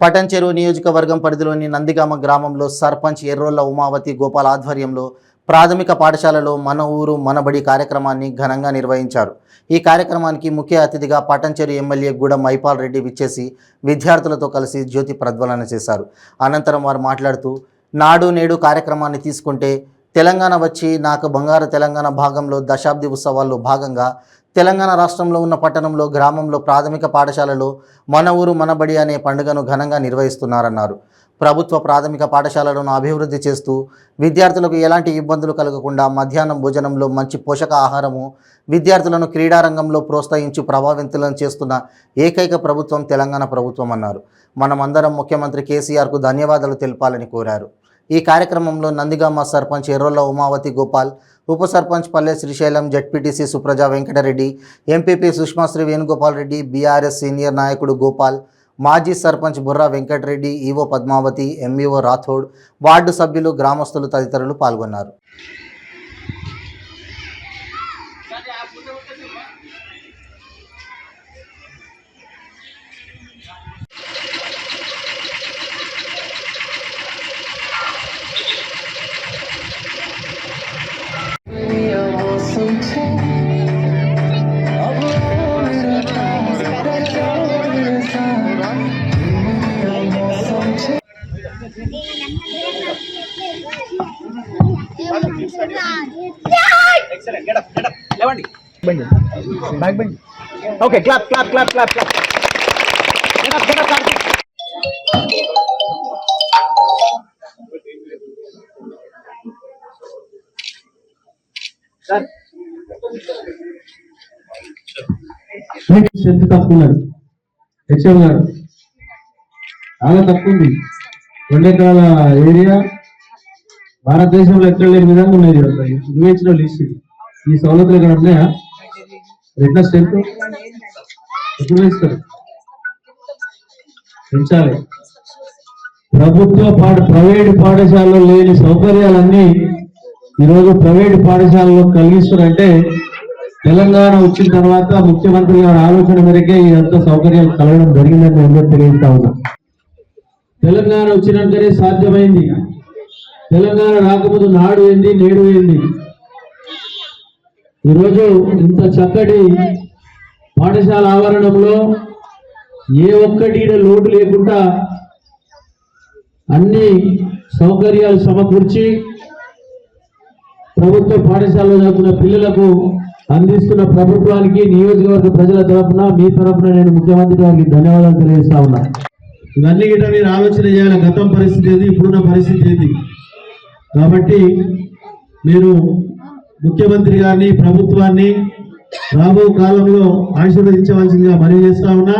పటంచెరు నియోజకవర్గం పరిధిలోని నందిగామ గ్రామంలో సర్పంచ్ ఎర్రోళ్ళ ఉమావతి గోపాల్ ఆధ్వర్యంలో ప్రాథమిక పాఠశాలలో మన ఊరు మనబడి కార్యక్రమాన్ని ఘనంగా నిర్వహించారు. ఈ కార్యక్రమానికి ముఖ్య అతిథిగా పటంచెరు ఎమ్మెల్యే గూడ మైపాల్ రెడ్డి విచ్చేసి విద్యార్థులతో కలిసి జ్యోతి ప్రజ్వలన చేశారు. అనంతరం వారు మాట్లాడుతూ నాడు నేడు కార్యక్రమాన్ని తీసుకుంటే తెలంగాణ వచ్చి నాకు బంగారు తెలంగాణ భాగంలో దశాబ్ది ఉత్సవాల్లో భాగంగా తెలంగాణ రాష్ట్రంలో ఉన్న పట్టణంలో గ్రామంలో ప్రాథమిక పాఠశాలలో మన ఊరు మనబడి అనే పండుగను ఘనంగా నిర్వహిస్తున్నారన్నారు. ప్రభుత్వ ప్రాథమిక పాఠశాలలను అభివృద్ధి చేస్తూ విద్యార్థులకు ఎలాంటి ఇబ్బందులు కలగకుండా మధ్యాహ్నం భోజనంలో మంచి పోషక ఆహారము విద్యార్థులను క్రీడారంగంలో ప్రోత్సహించి ప్రభావితులను చేస్తున్న ఏకైక ప్రభుత్వం తెలంగాణ ప్రభుత్వం అన్నారు. మనమందరం ముఖ్యమంత్రి కేసీఆర్కు ధన్యవాదాలు తెలపాలని కోరారు. ఈ కార్యక్రమంలో నందిగామ సర్పంచ్ ఎర్రోల్ల ఉమావతి గోపాల్ ఉప sarpanch Palle Srisailam ZPTC Supraja Venkatareddy MPP Sushmasri Venugopal Reddy BRS senior నాయకుడు గోపాల్ మాజీ sarpanch Burra Venkatareddy EO Padmavathi MEO Rathod ward సభ్యులు గ్రామస్తులు తదితరులు పాల్గొన్నారు. బండి బ్యాక్ బండి okay clap clap clap clap clap get up get up sir strength తక్కువ ఉన్నాడు హెచ్ఎం గారు. చాలా తక్కువ ఉంది. రెండు ఎకరాల ఏరియా. భారతదేశంలో ఎక్కడ లేని విధంగా ఉన్నది యుహెచ్లో లిస్ట్ ఈ సౌలతులు ఇక్కడ ఉన్నాయా ఎట్లా ఎప్పుడు వేస్తారు పెంచాలి. ప్రభుత్వ పాఠ ప్రైవేట్ పాఠశాలలో లేని సౌకర్యాలన్నీ ఈరోజు ప్రైవేట్ పాఠశాలలో కలిగిస్తున్నారంటే తెలంగాణ వచ్చిన తర్వాత ముఖ్యమంత్రి గారి ఆలోచన మేరకే ఇదంతా సౌకర్యాలు కలగడం జరిగిందని నేను అందరూ తెలియజేస్తా ఉన్నా. తెలంగాణ వచ్చినాకనే సాధ్యమైంది. తెలంగాణ రాకముందు నాడు ఏంది నేడు ఏంది? ఈరోజు ఇంత చక్కటి పాఠశాల ఆవరణంలో ఏ ఒక్కటి లోటు లేకుండా అన్ని సౌకర్యాలు సమకూర్చి ప్రభుత్వ పాఠశాలలో చదువుకున్న పిల్లలకు అందిస్తున్న ప్రభుత్వానికి నియోజకవర్గ ప్రజల తరపున మీ తరపున నేను ముఖ్యమంత్రి గారికి ధన్యవాదాలు తెలియజేస్తా ఉన్నా. ఇవన్నీ గిట్ట మీరు ఆలోచన చేయాలి. గతం పరిస్థితి ఏది? ఇప్పుడున్న పరిస్థితి ఏది? కాబట్టి మీరు ముఖ్యమంత్రి గారిని ప్రభుత్వాన్ని రాబో కాలంలో ఆశీర్వదించవలసిందిగా మనవి చేస్తా ఉన్నా.